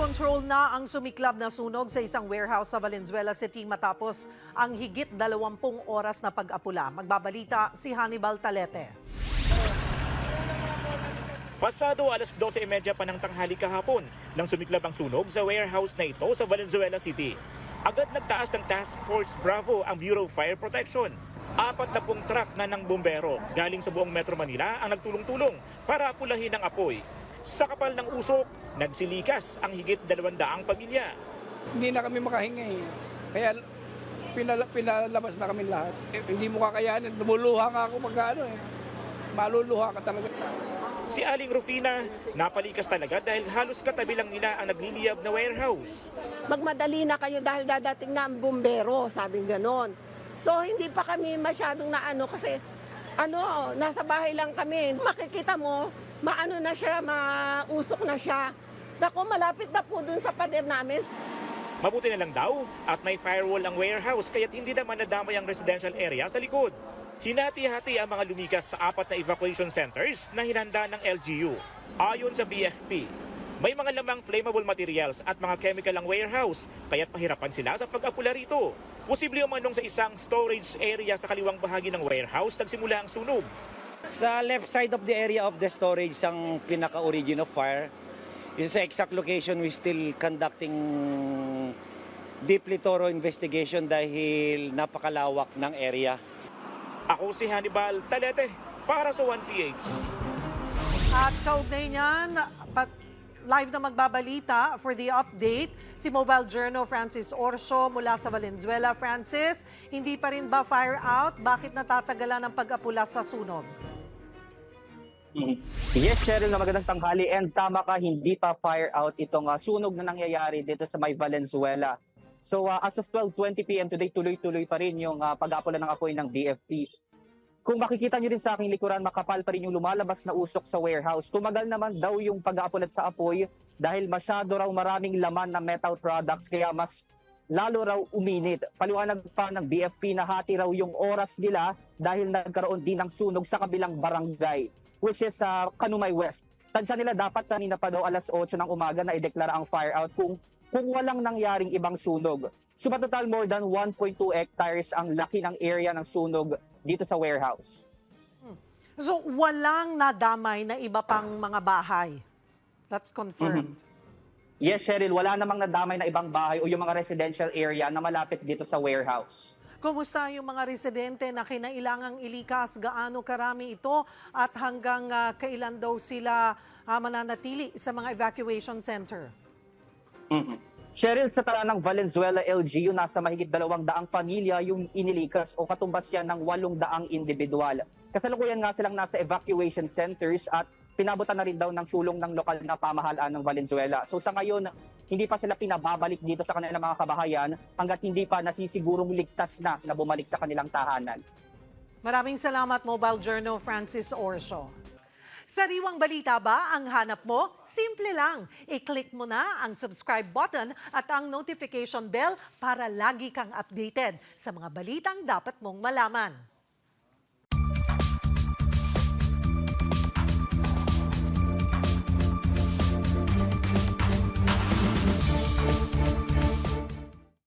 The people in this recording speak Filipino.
control na ang sumiklab na sunog sa isang warehouse sa Valenzuela City matapos ang higit 20 oras na pag-apula. Magbabalita si Hannibal Talete. Pasado alas 12.30 pa ng tanghali kahapon nang sumiklab ang sunog sa warehouse na ito sa Valenzuela City. Agad nagtaas ng Task Force Bravo ang Bureau of Fire Protection. Apat na pong truck na ng bumbero galing sa buong Metro Manila ang nagtulong-tulong para pulahin ang apoy. Sa kapal ng usok, nagsilikas ang higit dalawandaang pamilya. hindi na kami makahinga eh. Kaya pinala, pinalabas na kami lahat. Eh, hindi mo kakayanin. Lumuluha nga ako magkano eh. Maluluha ka talaga. Si Aling Rufina, napalikas talaga dahil halos katabi lang nila ang nagliliyab na warehouse. magmadali na kayo dahil dadating na ang bumbero, sabing ganon. So hindi pa kami masyadong naano kasi ano, nasa bahay lang kami. Makikita mo, maano na siya, mausok na siya. Dako, malapit na po dun sa pader namin. Mabuti na lang daw at may firewall ang warehouse kaya't hindi naman nadamay ang residential area sa likod. Hinati-hati ang mga lumikas sa apat na evacuation centers na hinanda ng LGU. Ayon sa BFP, may mga lamang flammable materials at mga chemical ang warehouse kaya't pahirapan sila sa pag-apula rito. Posible umanong sa isang storage area sa kaliwang bahagi ng warehouse nagsimula ang sunog. Sa left side of the area of the storage ang pinaka-origin of fire. Yung sa exact location, we still conducting deeply thorough investigation dahil napakalawak ng area. Ako si Hannibal Talete para sa 1PH. At kaugnay niyan, pat- live na magbabalita for the update, si Mobile Journal Francis Orso mula sa Valenzuela. Francis, hindi pa rin ba fire out? Bakit natatagalan ang pag-apula sa sunog? Yes, Cheryl, na magandang tanghali. And tama ka, hindi pa fire out itong ah, sunog na nangyayari dito sa may Valenzuela. So ah, as of 12.20 p.m. today, tuloy-tuloy pa rin yung uh, pag-apula ng apoy ng DFP. Kung makikita nyo rin sa aking likuran, makapal pa rin yung lumalabas na usok sa warehouse. Tumagal naman daw yung pag-aapulat sa apoy dahil masyado raw maraming laman na metal products kaya mas lalo raw uminit. Paliwanag pa ng BFP na hati raw yung oras nila dahil nagkaroon din ng sunog sa kabilang barangay which is sa Kanumay West. Tansya nila dapat kanina pa daw alas 8 ng umaga na ideklara ang fire out kung kung walang nangyaring ibang sunog. So total more than 1.2 hectares ang laki ng area ng sunog dito sa warehouse. So, walang nadamay na iba pang mga bahay. That's confirmed. Yes, Cheryl, wala namang nadamay na ibang bahay o yung mga residential area na malapit dito sa warehouse. Kumusta yung mga residente na kinailangang ilikas? Gaano karami ito? At hanggang ah, kailan daw sila ah, mananatili sa mga evacuation center? Cheryl, sa talanang Valenzuela LGU, nasa mahigit dalawang daang pamilya yung inilikas o katumbas yan ng walong daang individual. Kasalukuyan nga silang nasa evacuation centers at pinabutan na rin daw ng tulong ng lokal na pamahalaan ng Valenzuela. So sa ngayon, hindi pa sila pinababalik dito sa kanilang mga kabahayan hanggat hindi pa nasisigurong ligtas na na bumalik sa kanilang tahanan. Maraming salamat, Mobile Journal Francis Orso. Sariwang balita ba ang hanap mo? Simple lang. I-click mo na ang subscribe button at ang notification bell para lagi kang updated sa mga balitang dapat mong malaman.